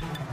you.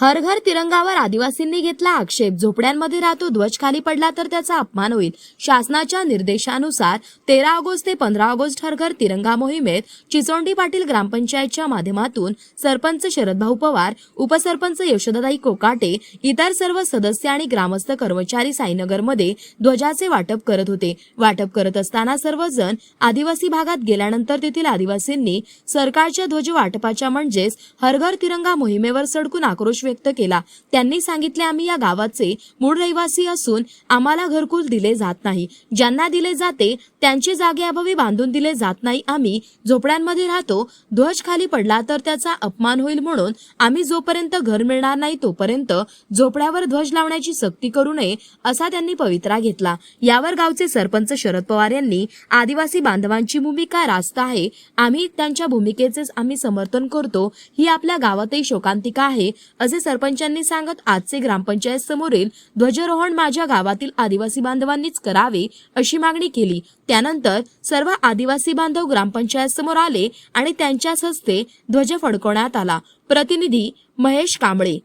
हर घर तिरंगावर आदिवासींनी घेतला आक्षेप. झोपड्यांमध्ये राहतो ध्वज खाली पडला तर त्याचा अपमान होईल. शासनाच्या निर्देशानुसार तेरा ऑगस्ट ते पंधरा ऑगस्ट हर घर तिरंगा मोहिमेत चिचोंडी पाटील ग्रामपंचायतच्या माध्यमातून सरपंच शरदभाऊ पवार उपसरपंच यशोदाताई कोकाटे इतर सर्व सदस्य आणि ग्रामस्थ कर्मचारी साईनगरमध्ये ध्वजाचे वाटप करत होते. वाटप करत असताना सर्वजण आदिवासी भागात गेल्यानंतर तेथील आदिवासींनी सरकारच्या ध्वज वाटपाच्या म्हणजेच हर घर तिरंगा मोहिमेवर सडकून आक्रोश व्यक्त केला. त्यांनी सांगितले आम्ही या गावाचे मूळ रहिवासी असून आम्हाला घरकुल दिले जात नाही. ज्यांना दिले जाते त्यांची जागेअभावी बांधून दिले जात नाही. आम्ही झोपड्यांमध्ये राहतो. ध्वज खाली पडला तर त्याचा अपमान होईल म्हणून आम्ही जोपर्यंत घर मिळणार नाही तोपर्यंत झोपड्यावर ध्वज लावण्याची सक्ती करू नये असा त्यांनी पवित्रा घेतला. यावर गावचे सरपंच शरद पवार यांनी आदिवासी बांधवांची भूमिका रास्त आहे. आम्ही त्यांच्या भूमिकेचे आम्ही समर्थन करतो. ही आपल्या गावातही शोकांतिका आहे असे सरपंचांनी सांगत आजचे ग्रामपंचायत समोरील ध्वजारोहण माझ्या गावातील आदिवासी बांधवांनीच करावे अशी मागणी केली. त्यानंतर सर्व आदिवासी बांधव ग्रामपंचायत समोर आले आणि त्यांच्याच हस्ते ध्वज फडकवण्यात आला. प्रतिनिधी महेश कांबळे.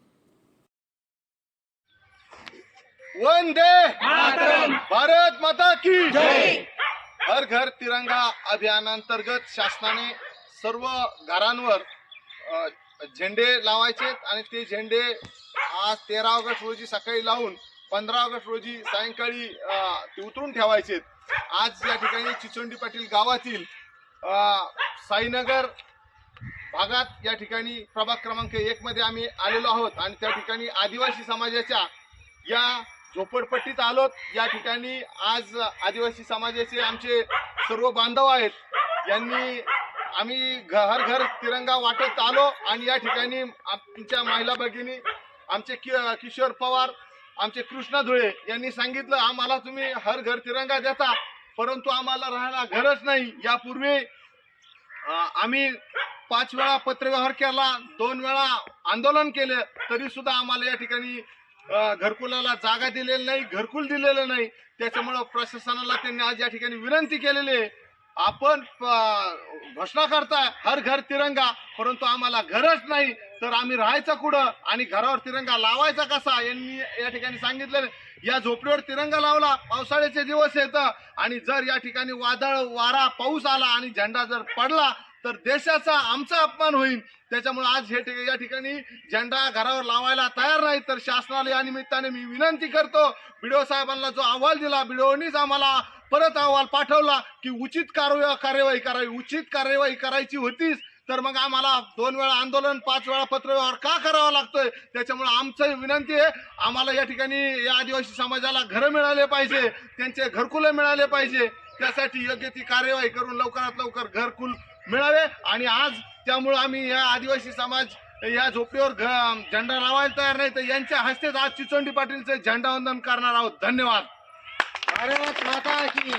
वंदे भारत माता की हर घर तिरंगा अभियानांतर्गत शासनाने सर्व घरांवर झेंडे लावायचे आणि ते झेंडे आज तेरा ऑगस्ट रोजी सकाळी लावून पंधरा ऑगस्ट रोजी सायंकाळी ते उतरून ठेवायचे आज या ठिकाणी चिचोंडी पाटील गावातील साईनगर भागात या ठिकाणी प्रभाग क्रमांक एक मध्ये आम्ही आलेलो आहोत आणि त्या ठिकाणी आदिवासी समाजाच्या या झोपडपट्टीत आलोत. या ठिकाणी आज आदिवासी समाजाचे आमचे सर्व बांधव आहेत. यांनी आम्ही घर हर घर तिरंगा वाटत आलो आणि या ठिकाणी आमच्या महिला भगिनी आमचे कि- किशोर पवार आमचे कृष्णा धुळे यांनी सांगितलं आम्हाला तुम्ही हर घर तिरंगा देता परंतु आम्हाला राहायला घरच नाही. यापूर्वी आम्ही पाच वेळा पत्रव्यवहार केला दोन वेळा आंदोलन केले तरी सुद्धा आम्हाला या ठिकाणी घरकुलाला जागा दिलेली नाही घरकुल दिलेलं नाही. त्याच्यामुळं प्रशासनाला त्यांनी आज या ठिकाणी विनंती केलेली आहे. आपण घोषणा करताय हर घर तिरंगा परंतु आम्हाला घरच नाही. तर आम्ही राहायचं कुठं आणि घरावर तिरंगा लावायचा कसा यांनी या ठिकाणी सांगितलं या झोपडीवर तिरंगा लावला पावसाळ्याचे दिवस येतं आणि जर या ठिकाणी वादळ वारा पाऊस आला आणि झेंडा जर पडला तर देशाचा आमचा अपमान होईल. त्याच्यामुळे आज हे ठिक- या ठिकाणी झेंडा घरावर लावायला तयार नाही. तर शासनाला या निमित्ताने मी विनंती करतो. बिडो साहेबांना जो अहवाल दिला बिडोनीच आम्हाला परत अहवाल पाठवला की उचित कार्य कार्यवाही करावी. उचित कार्यवाही करायची होतीच तर मग आम्हाला दोन वेळा आंदोलन पाच वेळा पत्रव्यवहार का करावा लागतोय? त्याच्यामुळे आमचं विनंती आहे आम्हाला या ठिकाणी या आदिवासी समाजाला घरं मिळाले पाहिजे त्यांचे घरकुलं मिळाले पाहिजे. त्यासाठी योग्य ती कार्यवाही करून लवकरात लवकर घरकुल मिळावे आणि आज त्यामुळे आम्ही या आदिवासी समाज या झोपडीवर झेंडा लावायला तयार नाही तर यांच्या हस्तेच आज चिचोंडी पाटीलचे झेंडावंदन करणार आहोत. धन्यवाद. भारत माता की।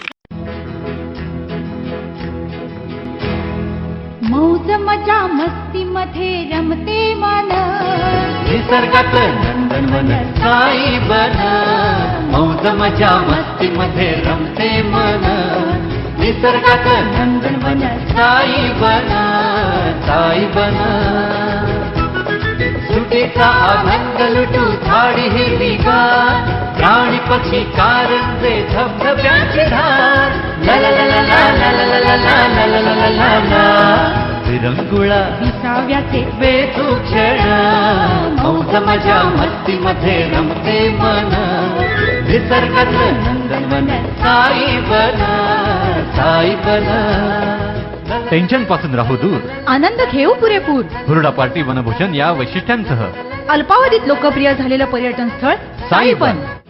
मौज मजा मस्ती मध्ये रमते मन. निसर्गात नंदनवन साई बन. मौज मजा मस्ती मध्ये रमते मन. निसर्गात नंदनवन साई बन. साई बन. सुटीचा अभंग लुटू झाडी हिरवी गार प्राणी पक्षी कारंजे धबधब्याची धार ला ला ला ला ला ला ला ला ला ला ला ला ला विरंगुळा विसाव्याचे वेचू क्षण मौज मजा मस्ती मध्ये रमते मन निसर्गातलं नंदनवन साई बन साई बन टेन्शनपासून राहू दूर. आनंद घेऊ पुरेपूर. हुरडा पार्टी वनभूषण या वैशिष्ट्यांसह. अल्पावधीत लोकप्रिय झालेलं पर्यटन स्थळ साई साईबन बन.